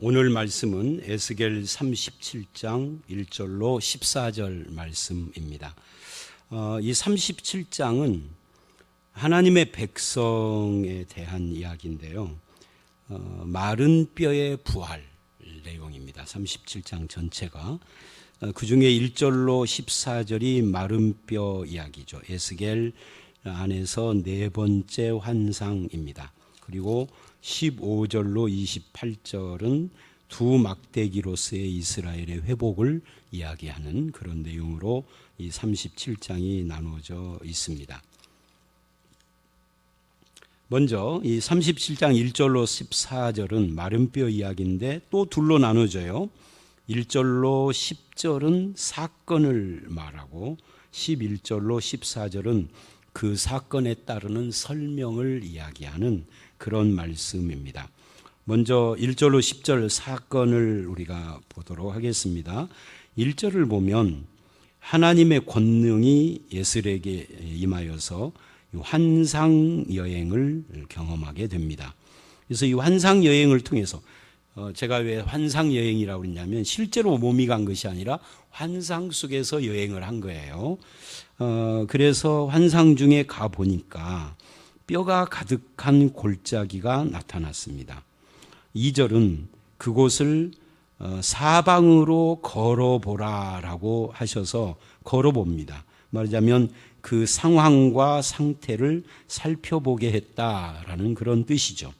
오늘 말씀은 에스겔 37장 1절로 14절 말씀입니다. 어, 이 37장은 하나님의 백성에 대한 이야기인데요. 어, 마른 뼈의 부활 내용입니다. 37장 전체가 어, 그 중에 1절로 14절이 마른 뼈 이야기죠. 에스겔 안에서 네 번째 환상입니다. 그리고 15절로 28절은 두 막대기로서의 이스라엘의 회복을 이야기하는 그런 내용으로 이 37장이 나누어져 있습니다. 먼저 이 37장 1절로 14절은 마른 뼈 이야기인데 또 둘로 나눠져요. 1절로 10절은 사건을 말하고 11절로 14절은 그 사건에 따르는 설명을 이야기하는 그런 말씀입니다. 먼저 1절로 10절 사건을 우리가 보도록 하겠습니다. 1절을 보면 하나님의 권능이 예술에게 임하여서 환상 여행을 경험하게 됩니다. 그래서 이 환상 여행을 통해서 어, 제가 왜 환상 여행이라고 그러냐면 실제로 몸이 간 것이 아니라 환상 속에서 여행을 한 거예요. 어, 그래서 환상 중에 가 보니까 뼈가 가득한 골짜기가 나타났습니다. 2절은 그곳을 어, 사방으로 걸어보라라고 하셔서 걸어봅니다. 말하자면 그 상황과 상태를 살펴보게 했다라는 그런 뜻이죠.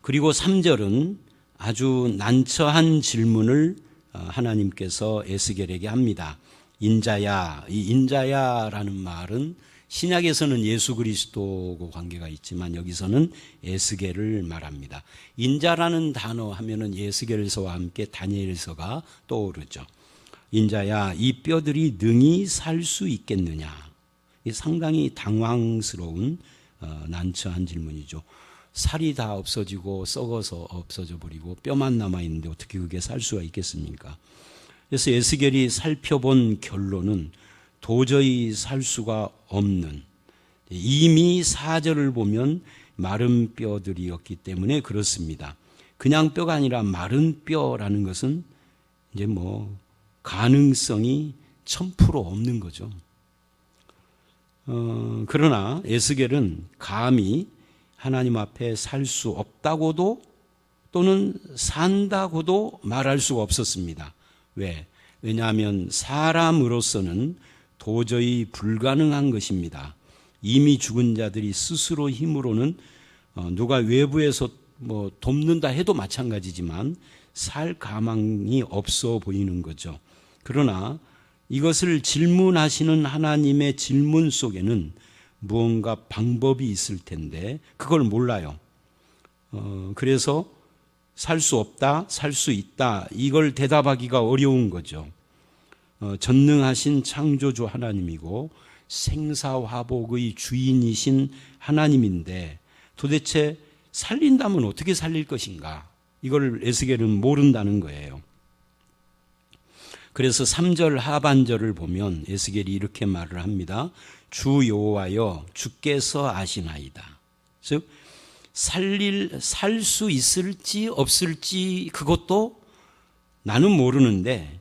그리고 3절은 아주 난처한 질문을 어, 하나님께서 에스겔에게 합니다. 인자야, 이 인자야라는 말은 신약에서는 예수 그리스도고 관계가 있지만 여기서는 에스겔을 말합니다. 인자라는 단어 하면은 예스겔서와 함께 다니엘서가 떠오르죠. 인자야, 이 뼈들이 능히 살 수 있겠느냐? 이 상당히 당황스러운 어, 난처한 질문이죠. 살이 다 없어지고 썩어서 없어져 버리고 뼈만 남아 있는데 어떻게 그게 살 수가 있겠습니까? 그래서 에스겔이 살펴본 결론은 도저히 살 수가 없는 이미 사절을 보면 마른 뼈들이었기 때문에 그렇습니다. 그냥 뼈가 아니라 마른 뼈라는 것은 이제 뭐 가능성이 1000% 없는 거죠. 어, 그러나 에스겔은 감히 하나님 앞에 살 수 없다고도 또는 산다고도 말할 수가 없었습니다. 왜? 왜냐하면 사람으로서는 도저히 불가능한 것입니다. 이미 죽은 자들이 스스로 힘으로는 어, 누가 외부에서 뭐 돕는다 해도 마찬가지지만 살 가망이 없어 보이는 거죠. 그러나 이것을 질문하시는 하나님의 질문 속에는 무언가 방법이 있을 텐데 그걸 몰라요. 어, 그래서 살 수 없다, 살 수 있다 이걸 대답하기가 어려운 거죠. 어, 전능하신 창조주 하나님이고 생사화복의 주인이신 하나님인데 도대체 살린다면 어떻게 살릴 것인가? 이걸 에스겔은 모른다는 거예요. 그래서 3절 하반절을 보면 에스겔이 이렇게 말을 합니다. 주 여호와여 주께서 아시나이다. 즉 살릴 살 수 있을지 없을지 그것도 나는 모르는데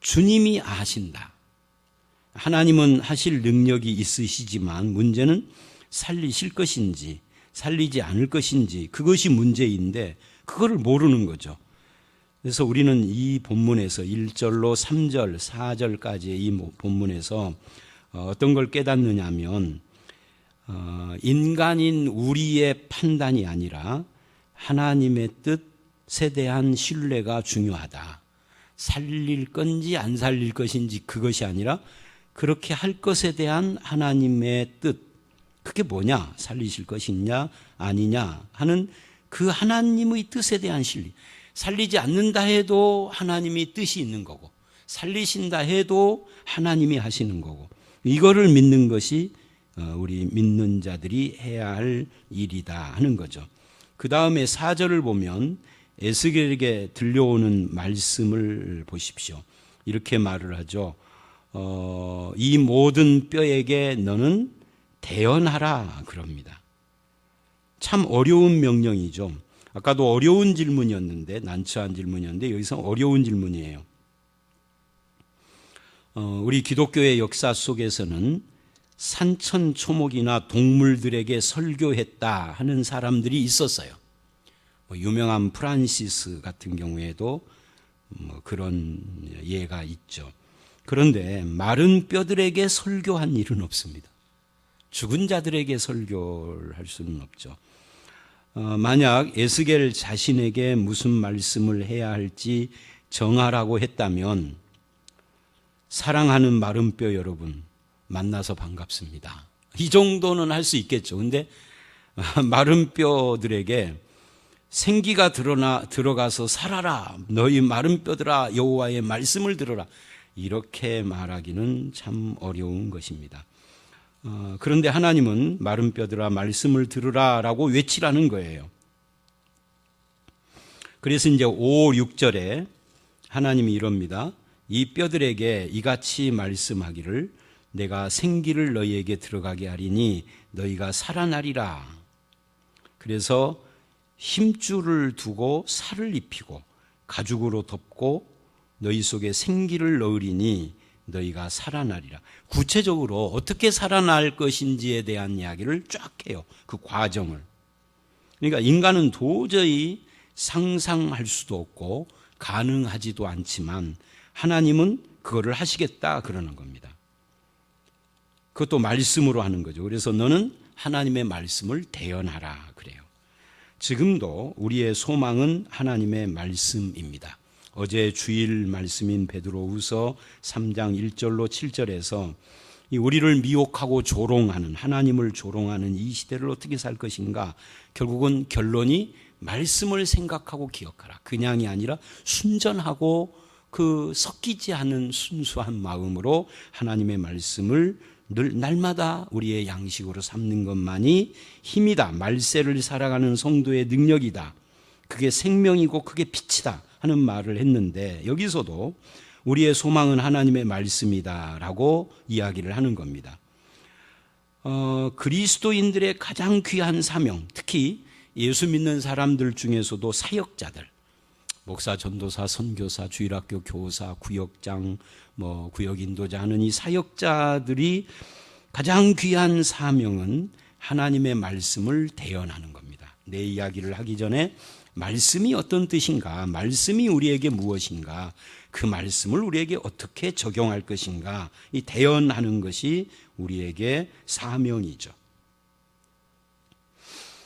주님이 아신다. 하나님은 하실 능력이 있으시지만 문제는 살리실 것인지 살리지 않을 것인지 그것이 문제인데 그거를 모르는 거죠. 그래서 우리는 이 본문에서 1절로 3절, 4절까지의 이 본문에서 어떤 걸 깨닫느냐 하면 어, 인간인 우리의 판단이 아니라 하나님의 뜻에 대한 신뢰가 중요하다. 살릴 건지 안 살릴 것인지 그것이 아니라 그렇게 할 것에 대한 하나님의 뜻. 그게 뭐냐? 살리실 것이냐? 아니냐? 하는 그 하나님의 뜻에 대한 신뢰. 살리지 않는다 해도 하나님이 뜻이 있는 거고, 살리신다 해도 하나님이 하시는 거고, 이거를 믿는 것이 어, 우리 믿는 자들이 해야 할 일이다 하는 거죠. 그 다음에 사절을 보면 에스겔에게 들려오는 말씀을 보십시오. 이렇게 말을 하죠. 어, 이 모든 뼈에게 너는 대언하라 그럽니다. 참 어려운 명령이죠. 아까도 어려운 질문이었는데 난처한 질문이었는데 여기서 어려운 질문이에요. 어, 우리 기독교의 역사 속에서는 산천 초목이나 동물들에게 설교했다 하는 사람들이 있었어요. 뭐 유명한 프란시스 같은 경우에도 뭐 그런 예가 있죠. 그런데 마른 뼈들에게 설교한 일은 없습니다. 죽은 자들에게 설교를 할 수는 없죠. 어, 만약 에스겔 자신에게 무슨 말씀을 해야 할지 정하라고 했다면 사랑하는 마른 뼈 여러분 만나서 반갑습니다. 이 정도는 할 수 있겠죠. 근데 마른 뼈들에게 생기가 드러나 들어가서 살아라 너희 마른 뼈들아 여호와의 말씀을 들어라 이렇게 말하기는 참 어려운 것입니다. 어, 그런데 하나님은 마른 뼈들아 말씀을 들으라라고 외치라는 거예요. 그래서 이제 5, 6절에 하나님이 이럽니다. 이 뼈들에게 이같이 말씀하기를 내가 생기를 너희에게 들어가게 하리니 너희가 살아나리라. 그래서 힘줄을 두고 살을 입히고 가죽으로 덮고 너희 속에 생기를 넣으리니 너희가 살아나리라. 구체적으로 어떻게 살아날 것인지에 대한 이야기를 쫙 해요. 그 과정을. 그러니까 인간은 도저히 상상할 수도 없고 가능하지도 않지만 하나님은 그거를 하시겠다 그러는 겁니다. 그것도 말씀으로 하는 거죠. 그래서 너는 하나님의 말씀을 대연하라 그래요. 지금도 우리의 소망은 하나님의 말씀입니다. 어제 주일 말씀인 베드로후서 3장 1절로 7절에서 우리를 미혹하고 조롱하는 하나님을 조롱하는 이 시대를 어떻게 살 것인가 결국은 결론이 말씀을 생각하고 기억하라. 그냥이 아니라 순전하고 그 섞이지 않은 순수한 마음으로 하나님의 말씀을 늘 날마다 우리의 양식으로 삼는 것만이 힘이다. 말세를 살아가는 성도의 능력이다. 그게 생명이고 그게 빛이다 하는 말을 했는데 여기서도 우리의 소망은 하나님의 말씀이다라고 이야기를 하는 겁니다. 어, 그리스도인들의 가장 귀한 사명, 특히 예수 믿는 사람들 중에서도 사역자들, 목사, 전도사, 선교사, 주일학교 교사, 구역장, 뭐 구역 인도자 하는 이 사역자들이 가장 귀한 사명은 하나님의 말씀을 대연하는 겁니다. 내 이야기를 하기 전에 말씀이 어떤 뜻인가, 말씀이 우리에게 무엇인가, 그 말씀을 우리에게 어떻게 적용할 것인가, 이 대연하는 것이 우리에게 사명이죠.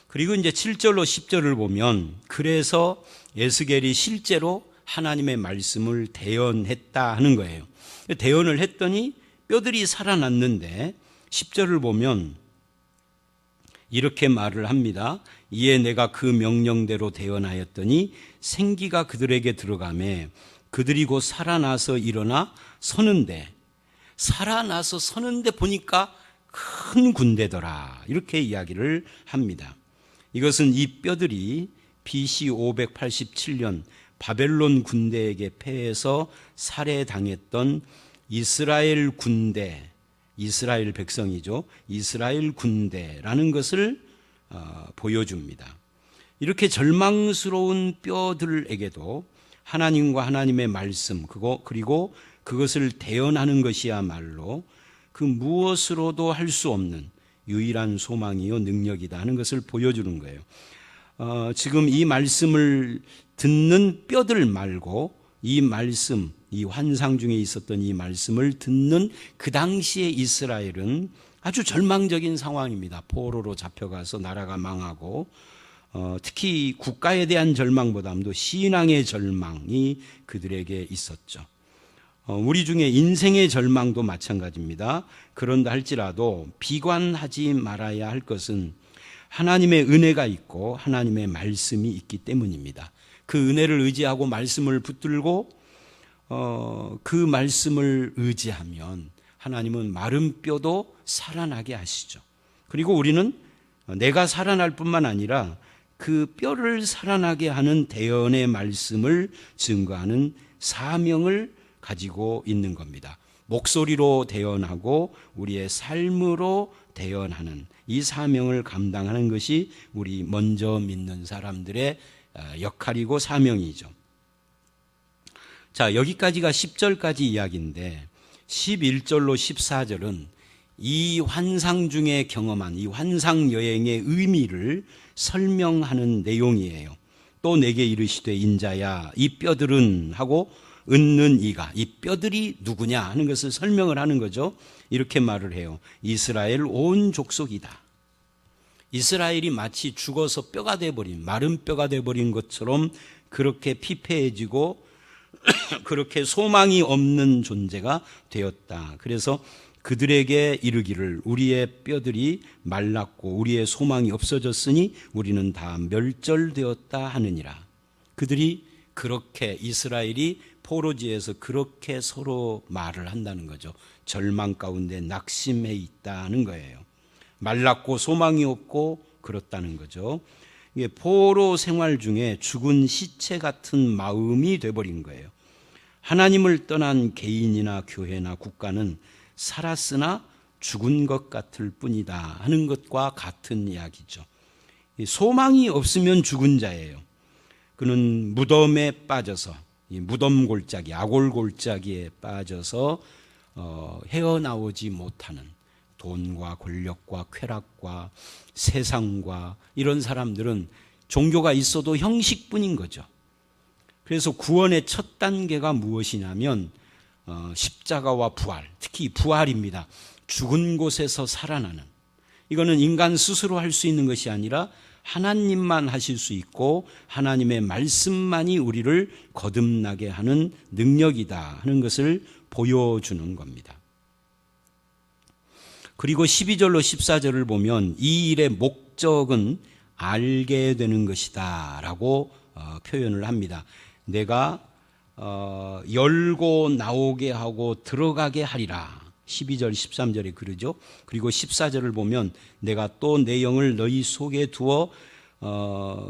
그리고 이제 7절로 10절을 보면 그래서 에스겔이 실제로 하나님의 말씀을 대연했다 하는 거예요. 대연을 했더니 뼈들이 살아났는데 10절을 보면 이렇게 말을 합니다. 이에 내가 그 명령대로 대언하였더니 생기가 그들에게 들어가매 그들이 곧 살아나서 일어나 서는데 살아나서 서는데 보니까 큰 군대더라. 이렇게 이야기를 합니다. 이것은 이 뼈들이 BC 587년 바벨론 군대에게 패해서 살해당했던 이스라엘 군대, 이스라엘 백성이죠. 이스라엘 군대라는 것을 어, 보여줍니다. 이렇게 절망스러운 뼈들에게도 하나님과 하나님의 말씀, 그거, 그리고 그것을 대언하는 것이야말로 그 무엇으로도 할 수 없는 유일한 소망이요 능력이다 하는 것을 보여주는 거예요. 어, 지금 이 말씀을 듣는 뼈들 말고 이 말씀, 이 환상 중에 있었던 이 말씀을 듣는 그 당시의 이스라엘은 아주 절망적인 상황입니다. 포로로 잡혀가서 나라가 망하고 어, 특히 국가에 대한 절망보다도 신앙의 절망이 그들에게 있었죠. 어, 우리 중에 인생의 절망도 마찬가지입니다. 그런다 할지라도 비관하지 말아야 할 것은 하나님의 은혜가 있고 하나님의 말씀이 있기 때문입니다. 그 은혜를 의지하고 말씀을 붙들고 어, 그 말씀을 의지하면 하나님은 마른 뼈도 살아나게 하시죠. 그리고 우리는 내가 살아날 뿐만 아니라 그 뼈를 살아나게 하는 대언의 말씀을 증거하는 사명을 가지고 있는 겁니다. 목소리로 대언하고 우리의 삶으로 대언하는 이 사명을 감당하는 것이 우리 먼저 믿는 사람들의 어, 역할이고 사명이죠. 자, 여기까지가 10절까지 이야기인데 11절로 14절은 이 환상 중에 경험한 이 환상 여행의 의미를 설명하는 내용이에요. 또 내게 이르시되 인자야 이 뼈들은 하고 은는 이가 이 뼈들이 누구냐 하는 것을 설명을 하는 거죠. 이렇게 말을 해요. 이스라엘 온 족속이다. 이스라엘이 마치 죽어서 뼈가 돼버린 마른 뼈가 돼버린 것처럼 그렇게 피폐해지고 그렇게 소망이 없는 존재가 되었다. 그래서 그들에게 이르기를 우리의 뼈들이 말랐고 우리의 소망이 없어졌으니 우리는 다 멸절되었다 하느니라. 그들이 그렇게 이스라엘이 포로지에서 그렇게 서로 말을 한다는 거죠. 절망 가운데 낙심해 있다는 거예요. 말랐고 소망이 없고 그렇다는 거죠. 이게 포로 생활 중에 죽은 시체 같은 마음이 돼버린 거예요. 하나님을 떠난 개인이나 교회나 국가는 살았으나 죽은 것 같을 뿐이다 하는 것과 같은 이야기죠. 소망이 없으면 죽은 자예요. 그는 무덤에 빠져서 무덤 골짜기, 아골 골짜기에 빠져서 어, 헤어나오지 못하는 돈과 권력과 쾌락과 세상과 이런 사람들은 종교가 있어도 형식뿐인 거죠. 그래서 구원의 첫 단계가 무엇이냐면 어, 십자가와 부활, 특히 부활입니다. 죽은 곳에서 살아나는. 이거는 인간 스스로 할 수 있는 것이 아니라 하나님만 하실 수 있고 하나님의 말씀만이 우리를 거듭나게 하는 능력이다 하는 것을 보여주는 겁니다. 그리고 12절로 14절을 보면 이 일의 목적은 알게 되는 것이다 라고 어, 표현을 합니다. 내가 어, 열고 나오게 하고 들어가게 하리라. 12절 13절에 그러죠. 그리고 14절을 보면 내가 또 내 영을 너희 속에 두어 어,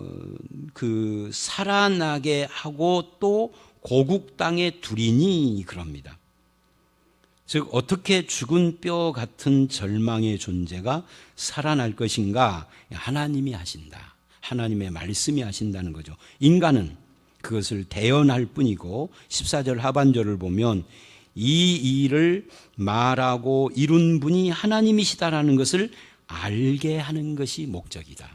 그 살아나게 하고 또 고국 땅에 두리니 그럽니다. 즉 어떻게 죽은 뼈 같은 절망의 존재가 살아날 것인가 하나님이 하신다. 하나님의 말씀이 하신다는 거죠. 인간은 그것을 대언할 뿐이고 14절 하반절을 보면 이 일을 말하고 이룬 분이 하나님이시다라는 것을 알게 하는 것이 목적이다.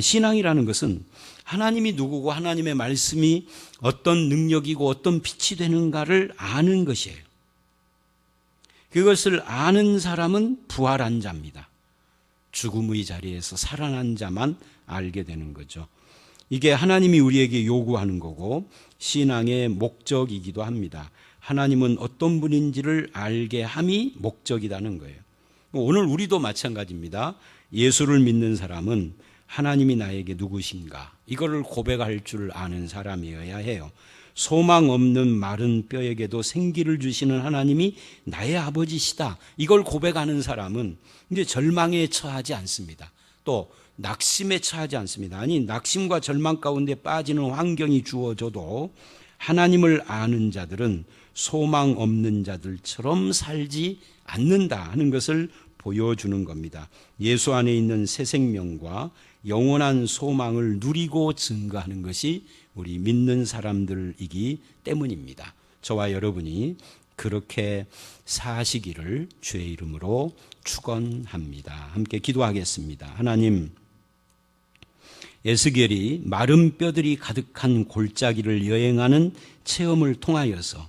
신앙이라는 것은 하나님이 누구고 하나님의 말씀이 어떤 능력이고 어떤 빛이 되는가를 아는 것이에요. 그것을 아는 사람은 부활한 자입니다. 죽음의 자리에서 살아난 자만 알게 되는 거죠. 이게 하나님이 우리에게 요구하는 거고 신앙의 목적이기도 합니다. 하나님은 어떤 분인지를 알게 함이 목적이라는 거예요. 오늘 우리도 마찬가지입니다. 예수를 믿는 사람은 하나님이 나에게 누구신가 이거를 고백할 줄 아는 사람이어야 해요. 소망 없는 마른 뼈에게도 생기를 주시는 하나님이 나의 아버지시다. 이걸 고백하는 사람은 이제 절망에 처하지 않습니다. 또 낙심에 처하지 않습니다. 아니, 낙심과 절망 가운데 빠지는 환경이 주어져도 하나님을 아는 자들은 소망 없는 자들처럼 살지 않는다 하는 것을 보여주는 겁니다. 예수 안에 있는 새 생명과 영원한 소망을 누리고 증거하는 것이 우리 믿는 사람들이기 때문입니다. 저와 여러분이 그렇게 사시기를 주의 이름으로 축원합니다. 함께 기도하겠습니다. 하나님 에스겔이 마른 뼈들이 가득한 골짜기를 여행하는 체험을 통하여서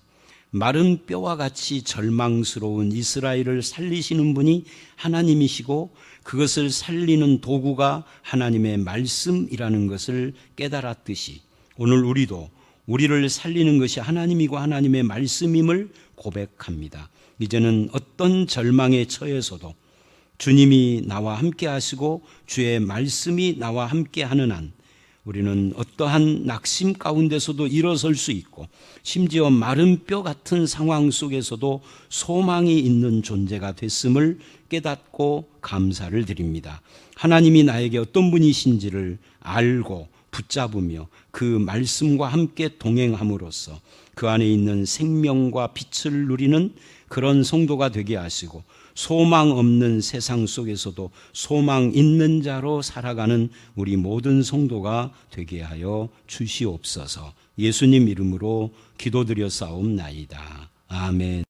마른 뼈와 같이 절망스러운 이스라엘을 살리시는 분이 하나님이시고 그것을 살리는 도구가 하나님의 말씀이라는 것을 깨달았듯이 오늘 우리도 우리를 살리는 것이 하나님이고 하나님의 말씀임을 고백합니다. 이제는 어떤 절망에 처해서도 주님이 나와 함께 하시고 주의 말씀이 나와 함께 하는 한 우리는 어떠한 낙심 가운데서도 일어설 수 있고 심지어 마른 뼈 같은 상황 속에서도 소망이 있는 존재가 됐음을 깨닫고 감사를 드립니다. 하나님이 나에게 어떤 분이신지를 알고 붙잡으며 그 말씀과 함께 동행함으로써 그 안에 있는 생명과 빛을 누리는 그런 성도가 되게 하시고 소망 없는 세상 속에서도 소망 있는 자로 살아가는 우리 모든 성도가 되게 하여 주시옵소서. 예수님 이름으로 기도드려 싸움나이다. 아멘.